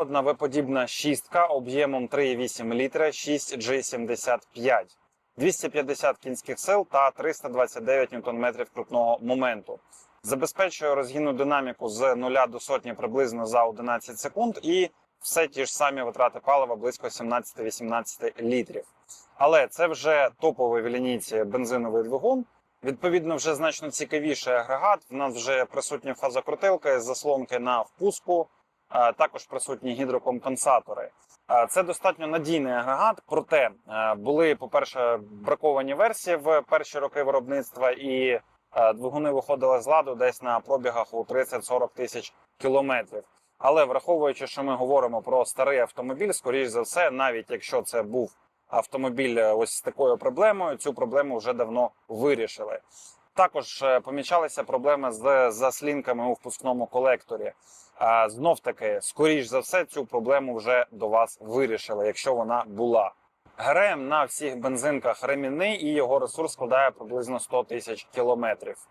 Одна виподібна шістка об'ємом 3,8 літра 6G75, 250 кінських сил та 329 ньютон-метрів крутного моменту. Забезпечує розгінну динаміку з 0 до сотні приблизно за 11 секунд і все ті ж самі витрати палива близько 17-18 літрів. Але це вже топовий в лінійці бензиновий двигун. Відповідно, вже значно цікавіший агрегат. В нас вже присутні фазокрутилки, заслонки на впуску, також присутні гідрокомпенсатори. Це достатньо надійний агрегат. Проте були, по-перше, браковані версії в перші роки виробництва, і двигуни виходили з ладу десь на пробігах у 30-40 тисяч кілометрів. Але враховуючи, що ми говоримо про старий автомобіль, скоріш за все, навіть якщо це був автомобіль е, ось з такою проблемою, цю проблему вже давно вирішили. Також е, помічалися проблеми з заслінками у впускному колекторі. Знов таки, скоріш за все, цю проблему вже до вас вирішили, якщо вона була. ГРМ на всіх бензинках ремінний і його ресурс складає приблизно 100 тисяч кілометрів.